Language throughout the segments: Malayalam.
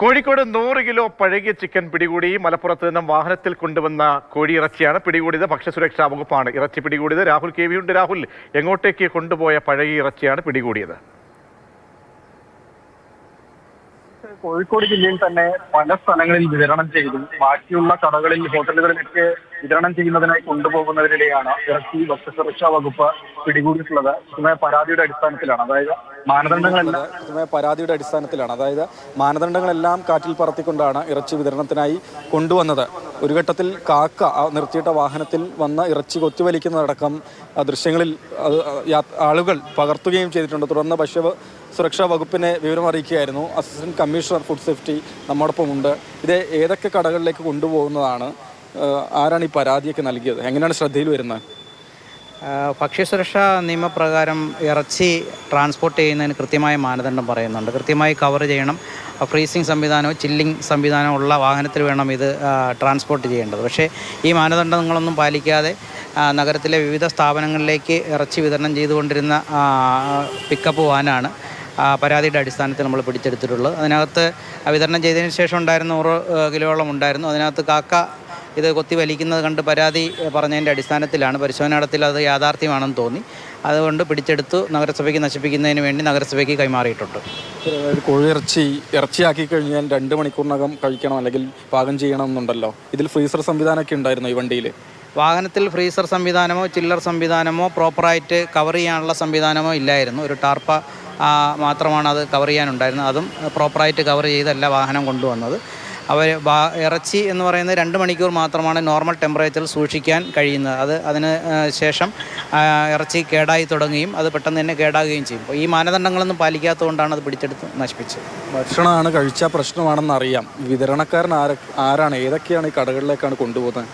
കോഴിക്കോട് നൂറ് കിലോ പഴകിയ ചിക്കൻ പിടികൂടി മലപ്പുറത്ത് നിന്നും വാഹനത്തിൽ കൊണ്ടുവന്ന കോഴിയിറച്ചിയാണ് പിടികൂടിയത്. ഭക്ഷ്യസുരക്ഷാ വകുപ്പാണ് ഇറച്ചി പിടികൂടിയത്. രാഹുൽ കെ ഉണ്ട്. രാഹുൽ എങ്ങോട്ടേക്ക് കൊണ്ടുപോയ പഴകിയ ഇറച്ചിയാണ് പിടികൂടിയത്? കോഴിക്കോട് ജില്ലയിൽ തന്നെ പല സ്ഥലങ്ങളിൽ വിതരണം ചെയ്തു ബാക്കിയുള്ള കടകളിൽ ഹോട്ടലുകളിലൊക്കെ വിതരണം ചെയ്യുന്നതിനായി കൊണ്ടുപോകുന്നതിനിടെയാണ് ഇറച്ചി ഭക്ഷ്യസുരക്ഷാ വകുപ്പ് പിടികൂടിയിട്ടുള്ളത്. കൃത്യമായ പരാതിയുടെ അടിസ്ഥാനത്തിലാണ്. അതായത് മാനദണ്ഡങ്ങളെല്ലാം പരാതിയുടെ അടിസ്ഥാനത്തിലാണ്. അതായത് മാനദണ്ഡങ്ങളെല്ലാം കാറ്റിൽ പറത്തിക്കൊണ്ടാണ് ഇറച്ചി വിതരണത്തിനായി കൊണ്ടുവന്നത്. ഒരു ഘട്ടത്തിൽ കാക്ക നിർത്തിയിട്ട വാഹനത്തിൽ വന്ന ഇറച്ചി കൊത്തിവലിക്കുന്നതടക്കം ദൃശ്യങ്ങളിൽ ആളുകൾ പകർത്തുകയും ചെയ്തിട്ടുണ്ട്. തുടർന്ന് ഭക്ഷ്യ സുരക്ഷാ വകുപ്പിനെ വിവരം അറിയിക്കുകയായിരുന്നു. അസിസ്റ്റന്റ് കമ്മീഷണർ ഫുഡ് സേഫ്റ്റി നമ്മോടൊപ്പം ഉണ്ട് ഇത് ഏതൊക്കെ കടകളിലേക്ക് കൊണ്ടുപോകുന്നതാണ്? ആരാണ് ഈ പരാതിയൊക്കെ നൽകിയത്? എങ്ങനെയാണ് ശ്രദ്ധയിൽ വരുന്നത്? ഭക്ഷ്യസുരക്ഷാ നിയമപ്രകാരം ഇറച്ചി ട്രാൻസ്പോർട്ട് ചെയ്യുന്നതിന് കൃത്യമായ മാനദണ്ഡം പറയുന്നുണ്ട്. കൃത്യമായി കവർ ചെയ്യണം. ഫ്രീസിങ് സംവിധാനമോ ചില്ലിംഗ് സംവിധാനമോ ഉള്ള വാഹനത്തിൽ വേണം ഇത് ട്രാൻസ്പോർട്ട് ചെയ്യേണ്ടത്. പക്ഷേ ഈ മാനദണ്ഡങ്ങളൊന്നും പാലിക്കാതെ നഗരത്തിലെ വിവിധ സ്ഥാപനങ്ങളിലേക്ക് ഇറച്ചി വിതരണം ചെയ്തുകൊണ്ടിരുന്ന പിക്കപ്പ് വാനാണ് പരാതിയുടെ അടിസ്ഥാനത്തിൽ നമ്മൾ പിടിച്ചെടുത്തിട്ടുള്ളത്. അതിനകത്ത് വിതരണം ചെയ്തതിന് ശേഷം ഉണ്ടായിരുന്ന നൂറ് കിലോളം ഉണ്ടായിരുന്നു. അതിനകത്ത് കാക്ക ഇത് കൊത്തി വലിക്കുന്നത് കണ്ട് പരാതി പറഞ്ഞതിന്റെ അടിസ്ഥാനത്തിലാണ്. പരിശോധന നടത്തിൽ അത് യാഥാർത്ഥ്യമാണെന്ന് തോന്നി. അതുകൊണ്ട് പിടിച്ചെടുത്തു. നഗരസഭയ്ക്ക് നശിപ്പിക്കുന്നതിന് വേണ്ടി നഗരസഭയ്ക്ക് കൈമാറിയിട്ടുണ്ട്. കോഴിയിറച്ചി ഇറച്ചിയാക്കി കഴിഞ്ഞാൽ രണ്ട് മണിക്കൂറിനകം കഴിക്കണം അല്ലെങ്കിൽ പാകം ചെയ്യണം എന്നുണ്ടല്ലോ. ഇതിൽ ഫ്രീസർ സംവിധാനമൊക്കെ ഉണ്ടായിരുന്നു ഈ വണ്ടിയിൽ? വാഹനത്തിൽ ഫ്രീസർ സംവിധാനമോ ചില്ലർ സംവിധാനമോ പ്രോപ്പറായിട്ട് കവർ ചെയ്യാനുള്ള സംവിധാനമോ ഇല്ലായിരുന്നു. ഒരു ടാർപ്പ മാത്രമാണ് അത് കവർ ചെയ്യാനുണ്ടായിരുന്നത്. അതും പ്രോപ്പറായിട്ട് കവർ ചെയ്തല്ല വാഹനം കൊണ്ടുവന്നത്. അവർ ഇറച്ചി എന്ന് പറയുന്നത് രണ്ട് മണിക്കൂർ മാത്രമാണ് നോർമൽ ടെമ്പറേച്ചറിൽ സൂക്ഷിക്കാൻ കഴിയുന്നത്. അത് അതിന് ശേഷം ഇറച്ചി കേടായി തുടങ്ങുകയും അത് പെട്ടെന്ന് തന്നെ കേടാകുകയും ചെയ്യും. ഈ മാനദണ്ഡങ്ങളൊന്നും പാലിക്കാത്തതുകൊണ്ടാണ് അത് പിടിച്ചെടുത്ത് നശിപ്പിച്ചത്. ഭക്ഷണമാണ് കഴിച്ച പ്രശ്നമാണെന്ന് അറിയാം വിതരണക്കാരൻ ആരാണ്? ഏതൊക്കെയാണ് ഈ കടകളിലേക്കാണ് കൊണ്ടുപോകുന്നത്?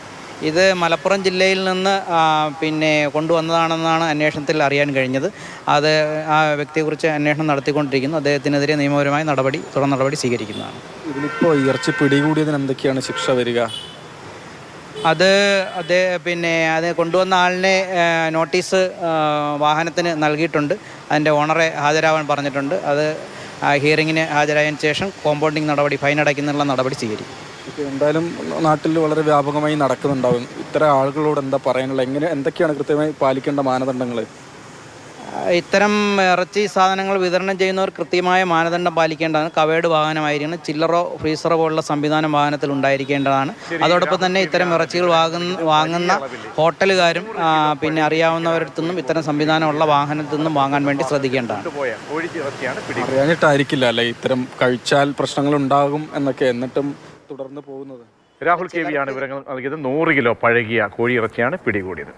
ഇത് മലപ്പുറം ജില്ലയിൽ നിന്ന് പിന്നെ കൊണ്ടുവന്നതാണെന്നാണ് അന്വേഷണത്തിൽ അറിയാൻ കഴിഞ്ഞത്. അത് ആ വ്യക്തിയെക്കുറിച്ച് അന്വേഷണം നടത്തിക്കൊണ്ടിരിക്കുന്നു. അദ്ദേഹത്തിനെതിരെ നിയമപരമായ നടപടി തുടർ നടപടി സ്വീകരിക്കുന്നതാണ്. ഇതിലിപ്പോൾ ഇറച്ചി പിടികൂടിയതിന് എന്തൊക്കെയാണ് ശിക്ഷ വരിക? അത് അദ്ദേഹം പിന്നെ അത് കൊണ്ടുവന്ന ആളിനെ നോട്ടീസ് വാഹനത്തിന് നൽകിയിട്ടുണ്ട്. അതിന്റെ ഓണറെ ഹാജരാവാൻ പറഞ്ഞിട്ടുണ്ട്. അത് ഹിയറിങ്ങിന് ഹാജരായതിനു ശേഷം കോമ്പൗണ്ടിങ് നടപടി ഫൈൻ അടയ്ക്കുന്നതിനുള്ള നടപടി സ്വീകരിക്കും. എന്തായാലും നാട്ടിൽ വളരെ വ്യാപകമായി നടക്കുന്നുണ്ടാവും. ഇത്തരം ആളുകളോട് എന്താ പറയാനുള്ള എങ്ങനെ എന്തൊക്കെയാണ് കൃത്യമായി പാലിക്കേണ്ട മാനദണ്ഡങ്ങൾ ഇത്തരം ഇറച്ചി സാധനങ്ങൾ വിതരണം ചെയ്യുന്നവർ കൃത്യമായ മാനദണ്ഡം പാലിക്കേണ്ടതാണ്. കവേഡ് വാഹനമായിരിക്കണം ചില്ലറോ ഫ്രീസറോ പോലുള്ള സംവിധാനം വാഹനത്തിൽ ഉണ്ടായിരിക്കേണ്ടതാണ്. അതോടൊപ്പം തന്നെ ഇത്തരം ഇറച്ചികൾ വാങ്ങുന്ന വാങ്ങുന്ന ഹോട്ടലുകാരും പിന്നെ അറിയാവുന്നവരടുത്തു നിന്നും ഇത്തരം സംവിധാനമുള്ള വാഹനത്തിൽ നിന്നും വാങ്ങാൻ വേണ്ടി ശ്രദ്ധിക്കേണ്ടതാണ്. അറിയാനിട്ടായിരിക്കില്ല അല്ലെ? ഇത്തരം കഴിച്ചാൽ പ്രശ്നങ്ങൾ ഉണ്ടാകും എന്നൊക്കെ എന്നിട്ടും തുടർന്ന് പോകുന്നത്. രാഹുൽ കെ വിയാണ് വിവരങ്ങൾ നൽകിയത്. നൂറ് കിലോ പഴകിയ കോഴി ഇറച്ചിയാണ് പിടികൂടിയത്.